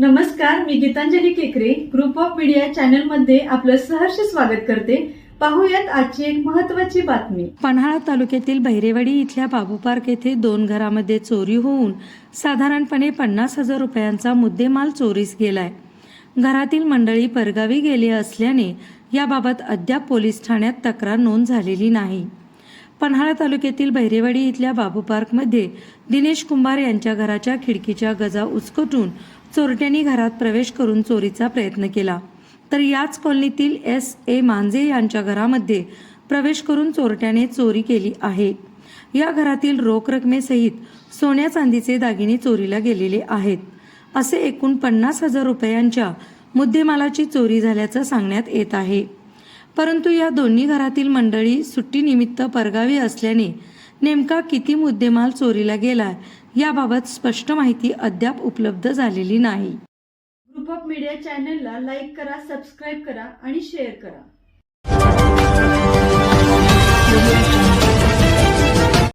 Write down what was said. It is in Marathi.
नमस्कार मी गीतांजली केकरे. ग्रुप ऑफ मीडिया चॅनलमध्ये आपलं सहर्ष स्वागत करते. पाहूयात आजची एक महत्वाची बातमी. पन्हाळा तालुक्यातील बहिरेवाडी इथल्या बाबू पार्क येथे दोन घरामध्ये चोरी होऊन साधारणपणे पन्नास हजार रुपयांचा मुद्देमाल चोरीस गेलाय. घरातील मंडळी परगावी गेली असल्याने याबाबत अद्याप पोलीस ठाण्यात तक्रार नोंद झालेली नाही. पन्हाळा तालुक्यातील बहिरेवाडी इथल्या बाबू पार्कमध्ये दिनेश कुंभार यांच्या घराच्या खिडकीच्या गजा उचकटून चोरट्यांनी घरात प्रवेश करून चोरीचा प्रयत्न केला. तर याच कॉलनीतील एस. ए. मांजे यांच्या घरामध्ये प्रवेश करून चोरट्याने चोरी केली आहे. या घरातील रोख रकमेसहित सोन्या चांदीचे दागिने चोरीला गेलेले आहेत. असे एकूण पन्नास हजार रुपयांच्या मुद्देमालाची चोरी झाल्याचं सांगण्यात येत आहे. परंतु या दोन्ही घरातील मंडळी सुट्टीनिमित्त परगावी असल्याने नेमका किती मुद्देमाल चोरीला गेला याबाबत स्पष्ट माहिती अद्याप उपलब्ध झालेली नाही. ग्रुप ऑफ मीडिया चॅनलला लाईक करा सबस्क्राईब करा आणि शेअर करा.